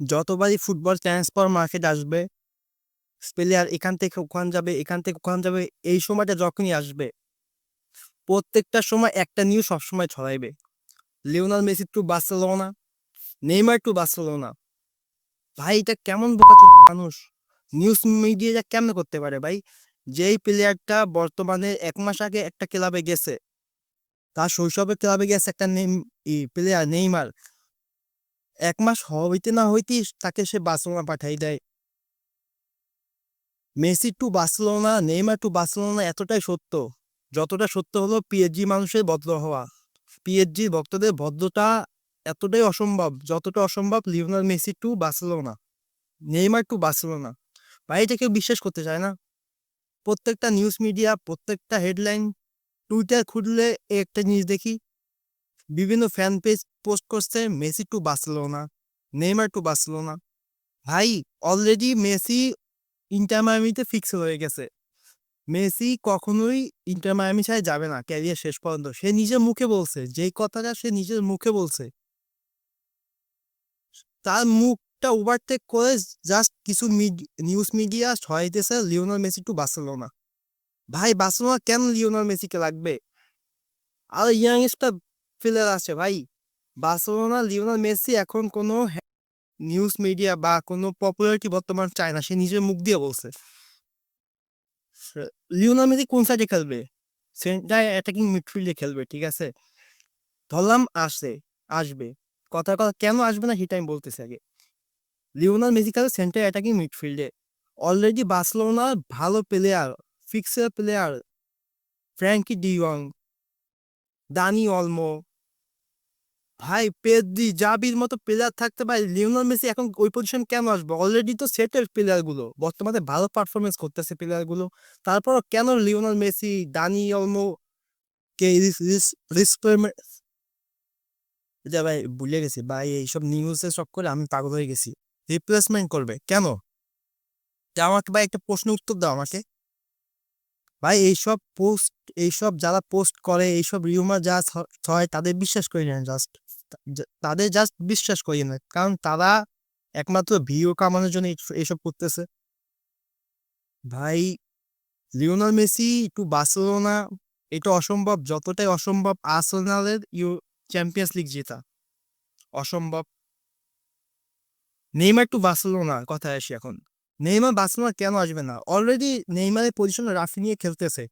যতবারই football transfer market আসবে player এখান থেকে ওখান যাবে, এখান থেকে ওখান যাবে, এই সময়টা যখনই আসবে, প্রত্যেকটা সময় একটা নিউজ সবসময় ছড়াইবে। Lionel Messi to Barcelona, Neymar to Barcelona. ভাই, এটা কেমন বোকা মানুষ? নিউজ মিডিয়া কেমন করতে পারে ভাই? যেই প্লেয়ারটা বর্তমানে এক মাস আগে একটা ক্লাবে গেছে, তার শৈশবে ক্লাবে গেছে একটা নেম প্লেয়ার নেইমার। এক মাস হইতে না হইতেই তাকে সে বার্সেলোনা পাঠাই দেয়। Messi to Barcelona, Neymar to Barcelona এতটাই সত্য, যতটা সত্য হলো পিএইচজি মানুষের ভদ্র হওয়া। পিএসজি ভক্তদের ভদ্রতা এতটাই অসম্ভব, যতটা অসম্ভব Lionel Messi to Barcelona, Neymar to Barcelona. ভাই, এটা কেউ বিশ্বাস করতে চায় না। প্রত্যেকটা নিউজ মিডিয়া প্রত্যেকটা হেডলাইন টুইটার খুললে একটা জিনিস দেখি বিভিন্ন ফ্যান পেজ পোস্ট করছে Messi to Barcelona, Neymar to Barcelona. ভাই অলরেডি মেসি ইন্টার মায়ামিতে ফিক্স হয়ে গেছে। মেসি কখনোই ইন্টার মায়ামি ছাড়া যাবে না ক্যারিয়ার শেষ পর্যন্ত। সে নিজের মুখে বলছে, যেই কথাটা সে নিজের মুখে বলছে। তার মুখটা ওভারটেক করে জাস্ট কিছু নিউজ মিডিয়া ছড়াইতেছে লিওনার মেসি টু বার্সেলোনা। ভাই, বার্সেলোনা কেন লিওনার মেসিকে লাগবে আর ইয়াংস্টার প্লেয়ার আছে ভাই। বার্সেলোনা, লিওনাল মেসি এখন কোনো নিউজ মিডিয়া বা কোনো পপুলারিটি বর্তমান চায় না, সে নিজের মুখ দিয়ে বলছে। লিওনাল মেসি কোন সাইডে খেলবে? সেন্টার অ্যাটাকিং মিডফিল্ডে খেলবে, ঠিক আছে? ধরলাম আসে, আসবে। কথার কথা, কেন আসবে না সেটা আমি বলতেছি আগে। লিওনাল মেসি খেলে সেন্টার অ্যাটাকিং মিডফিল্ডে অলরেডি বার্সেলোনার ভালো player fixer player Frenkie de Jong Dani Olmo ভাই পেদ্রি জাবির মতো প্লেয়ার থাকতে ভাই, লিওনাল মেসি এখন ওই পজিশন কেন আসবে? অলরেডি তো সেটেল প্লেয়ারগুলো বর্তমানে ভালো পারফরমেন্স করতেছে প্লেয়ারগুলো তারপর কেন লিওনাল মেসি, দানি অলমো কে যা ভাই, ভুলে গেছি। ভাই, এইসব নিউজের সব করে আমি পাগল হয়ে গেছি। রিপ্লেসমেন্ট করবে। কেন? আমাকে ভাই একটা প্রশ্ন উত্তর দাও আমাকে। ভাই, এইসব পোস্ট এইসব যারা পোস্ট করে, এইসব রিউমার যা হয়, তাদের বিশ্বাস করি না জাস্ট তাদের জাস্ট বিশ্বাস করি না। কারণ তারা একমাত্র ভিউ কামানোর জন্য এইসব করতেছে। ভাই, লিওনাল মেসি টু বার্সেলোনা, এটা অসম্ভব। যতটাই অসম্ভব আর্সেনালের ইউ চ্যাম্পিয়ন্স লিগ জেতা। অসম্ভব। নেইমার টু বার্সেলোনা কথা আসি এখন। নেইমার বার্সেলোনা কেন আসবে না? অলরেডি নেইমারের পজিশনে রাফি নিয়ে খেলতেছে।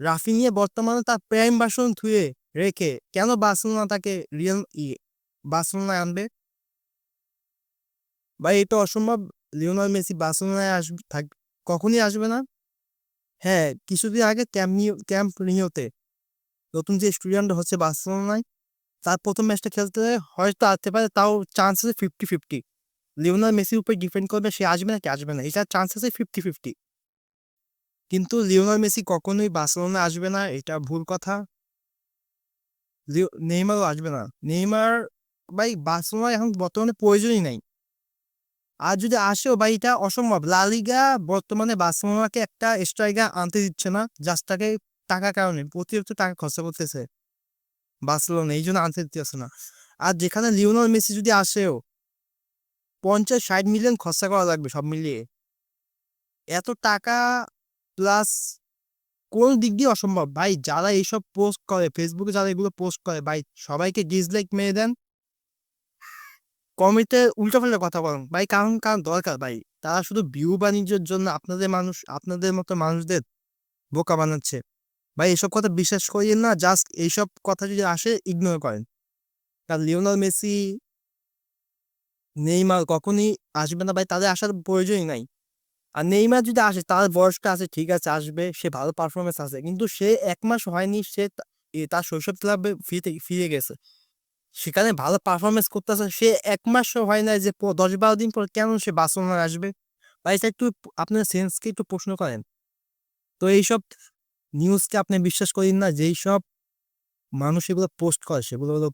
রাফি নিয়ে বর্তমানে তার প্রাইম বাসন ধুয়ে রেখে কেন বার্সেলোনা তাকে রিয়েল বার্সেলোনায় আনবে? ভাই, এটা অসম্ভব। লিওনাল মেসি বার্সেলোনায় আসবে, থাক, কখনই আসবে না। হ্যাঁ কিছুদিন আগে ক্যাম্প ক্যাম্প নিহতে নতুন যে স্টুডেন্ট হচ্ছে বার্সেলোনায়, তার প্রথম ম্যাচটা খেলতে হয়তো আসতে পারে, তাও চান্স আছে ফিফটি ফিফটি লিওনাল মেসির উপরে ডিপেন্ড করবে সে আসবে নাকি আসবে না, এটা চান্স আছে ফিফটি ফিফটি কিন্তু লিওনাল মেসি কখনোই বার্সেলোনা আসবে না, এটা ভুল কথা। নেইমারও আসবে না। নেইমার, ভাই বার্সেলোনা এখন বর্তমানে প্রয়োজনই নাই। আর যদি আসেও, ভাই এটা অসম্ভব। লালিগা বর্তমানে বার্সেলোনাকে একটা স্ট্রাইকার আনতে দিচ্ছে না জাস্ট তাকে টাকা কারণে অতিরিক্ত টাকা খরচা করতেছে। বার্সেলোনা এই জন্য আনতে দিতেছে না। আর যেখানে লিওনাল মেসি যদি আসেও, পঞ্চাশ ষাট মিলিয়ন খরচা করা লাগবে সব মিলিয়ে। এত টাকা প্লাস কোন দিক দিয়ে অসম্ভব? ভাই, যারা এইসব পোস্ট করে ফেসবুকে যারা এগুলো পোস্ট করে, ভাই, সবাইকে ডিসলাইক মেরে দেন। কমেন্টে উল্টাপাল্টা কথা বলেন। ভাই, কারণ কারণ দরকার, ভাই। তারা শুধু ভিউ বাণিজ্যের জন্য আপনাদের মানুষ, আপনাদের মতো মানুষদের বোকা বানাচ্ছে। ভাই, এসব কথা বিশ্বাস করিয়েন না জাস্ট এইসব কথা যদি আসে ইগনোর করেন। কারণ লিওনার মেসি, নেইমার কখনই আসবে না, ভাই, তাদের আসার প্রয়োজনই নাই। আর নেইমার যদি আসে, তার বয়সটা আছে, ঠিক আছে, আসবে, সে ভালো পারফরমেন্স আছে। কিন্তু সে এক মাস হয়নি, সে তার শৈশব ক্লাবে ফিরে ফিরে গেছে। সেখানে ভালো পারফরমেন্স করতেছে, সে এক মাসও হয় না যে দশ বারো দিন পর কেন সে বাসনায় আসবে? ভাই, এটা একটু আপনার সেন্সকে একটু প্রশ্ন করেন। তো এইসব নিউজকে আপনি বিশ্বাস করেন না, যেই সব মানুষ এগুলো পোস্ট করে, সেগুলো হলো